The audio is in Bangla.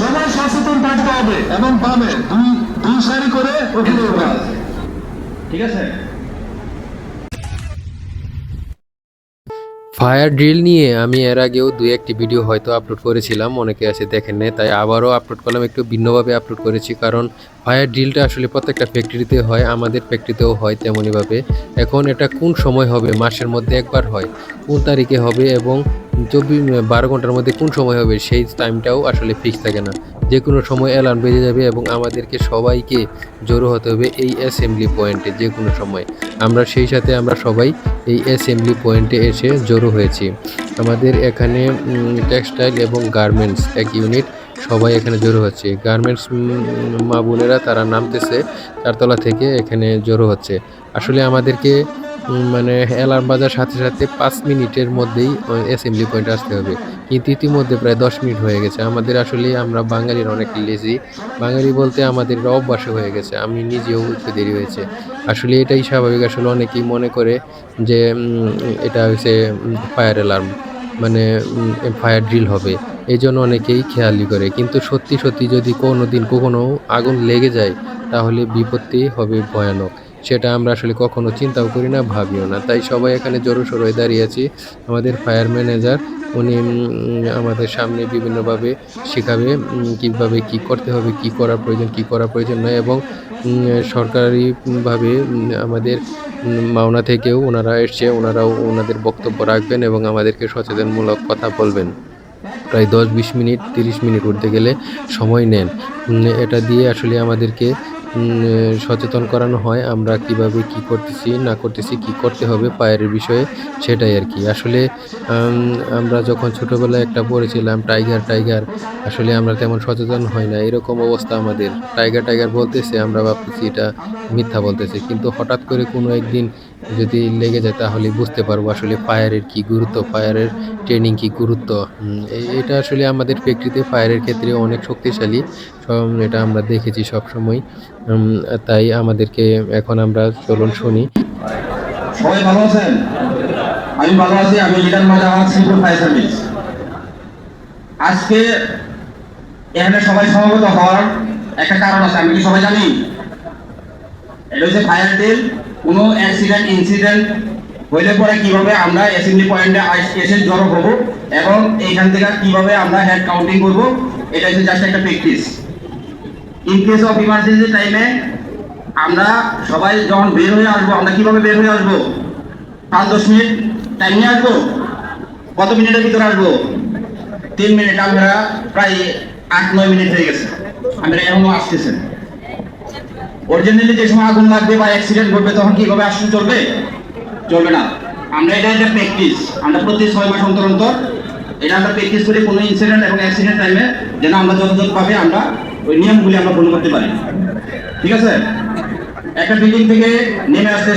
সবাই সচেতন থাকতে হবে এবং পাবে। দুই দুই সারি করে ঠিক আছে? ফায়ার ড্রিল নিয়ে আমি এর আগেও দুই একটি ভিডিও হয়তো আপলোড করেছিলাম, অনেকে আছে দেখেন নাই, তাই আবারও আপলোড করলাম, একটু ভিন্নভাবে আপলোড করেছি, কারণ ফায়ার ড্রিলটা আসলে প্রত্যেকটা ফ্যাক্টরিতে হয়, আমাদের ফ্যাক্টরিতেও হয় তেমনইভাবে। এখন এটা কোন সময় হবে, মাসের মধ্যে একবার হয়, কোন তারিখে হবে এবং চব্বিশ বারো ঘণ্টার মধ্যে কোন সময় হবে সেই টাইমটাও আসলে ফিক্স থাকে না। যে কোনো সময় অ্যালার্ম বেজে যাবে এবং আমাদেরকে সবাইকে জড়ো হতে হবে এই অ্যাসেম্বলি পয়েন্টে যে কোনো সময়। আমরা সেই সাথে আমরা সবাই এই অ্যাসেম্বলি পয়েন্টে এসে জড়ো হয়েছি। আমাদের এখানে টেক্সটাইল এবং গার্মেন্টস এক ইউনিট সবাই এখানে জড়ো হচ্ছে। গার্মেন্টস মা বোনেরা তারা নামতেছে, চারতলা থেকে এখানে জড়ো হচ্ছে। আসলে আমাদেরকে মানে অ্যালার্ম বাজার সাথে সাথে পাঁচ মিনিটের মধ্যেই অ্যাসেম্বলি পয়েন্ট আসতে হবে। কিন্তু ইতিমধ্যে প্রায় দশ মিনিট হয়ে গেছে। আমাদের আসলে আমরা বাঙালির অনেক লেজি বাঙালি বলতে আমাদের অভ্যাসে হয়ে গেছে। আমি নিজেও একটু দেরি হয়েছে। আসলে এটাই স্বাভাবিক। আসলে অনেকেই মনে করে যে এটা হচ্ছে ফায়ার অ্যালার্ম মানে ফায়ার ড্রিল হবে। এই জন্য অনেকেই খেয়ালি করে। কিন্তু সত্যি সত্যি যদি কোনো দিন কখনো আগুন লেগে যায়, তাহলে বিপত্তি হবে ভয়ানক। সেটা আমরা আসলে কখনো চিন্তাও করি না, ভাবিও না। তাই সবাই এখানে জোরো সরোয় দাঁড়িয়ে আছি। আমাদের ফায়ার ম্যানেজার, উনি আমাদের সামনে বিভিন্নভাবে শেখাবে কীভাবে কী করতে হবে, কী করা প্রয়োজন, কী করা প্রয়োজন নয় এবং সরকারিভাবে আমাদের মাওনা থেকেও ওনারা এসছে, ওনারাও ওনাদের বক্তব্য রাখবেন এবং আমাদেরকে সচেতনমূলক কথা বলবেন। প্রায় দশ বিশ মিনিট, তিরিশ মিনিট উঠতে গেলে সময় নেন। এটা দিয়ে আসলে আমাদেরকে সচেতন করানো হয়, আমরা কীভাবে কি করতেছি, না করতেছি, কি করতে হবে পায়ের বিষয়ে সেটাই আর কি। আসলে আমরা যখন ছোটোবেলায় একটা পড়েছিলাম, টাইগার টাইগার, আসলে আমরা তেমন সচেতন হই না, এরকম অবস্থা আমাদের। টাইগার টাইগার বলতেছে, আমরা ভাবতেছি এটা মিথ্যা বলতেছে, কিন্তু হঠাৎ করে কোনো একদিন যদি লেগে যায় তাহলে বুঝতে পারব আসলে ফায়ারের কি গুরুত্ব ফায়ারের ট্রেনিং কি গুরুত্ব। এটা আসলে আমাদের ফ্যাক্টরিতে ফায়ারের ক্ষেত্রে অনেক শক্তিশালী। এটা আমরা দেখেছি সব সময় তাই আমাদেরকে এখন আমরা চলুন শুনি। সবাই ভালো আছেন? আমি ভালো আছি, আমি মাজাহাত শ্রীপুর ফায়ার সার্ভিস আজকে এখানে সবাই হওয়ার একটা কারণ আছে, আমি কি সবাই জানি? এটা হচ্ছে ফায়ার কোনো অ্যাক্সিডেন্ট ইনসিডেন্ট হইলে পরে কীভাবে আমরা অ্যাসেম্বলি পয়েন্টে এসে জড়ো হব এবং এইখান থেকে কীভাবে আমরা হেড কাউন্টিং করব, এটা হচ্ছে জাস্ট একটা practice in case of emergency টাইমে আমরা সবাই যখন বের হয়ে আসব, আমরা কীভাবে বের হয়ে আসব? পাঁচ, দশ মিনিট টাইম নিয়ে আসব? কত মিনিটের ভিতরে আসব? তিন মিনিট, আমরা প্রায় আট, নয় মিনিট হয়ে গেছে। আমরা এখনও আসতেছেন অরিজিনালি যে সময় আগুন লাগবে বা অ্যাক্সিডেন্ট ঘটবে, তখন কীভাবে আসতে চলবে? চলবে না। আমরা এটা একটা প্র্যাকটিস আমরা প্রতি ছয় মাস অন্তর অন্তর এটা আমরা প্র্যাকটিস করে কোনো ইনসিডেন্ট এবং অ্যাক্সিডেন্ট টাইমে যেন আমরা যথাযথভাবে আমরা ওই নিয়মগুলি আমরা ফলো করতে পারি। ঠিক আছে? একটা বিল্ডিং থেকে নেমে আসতে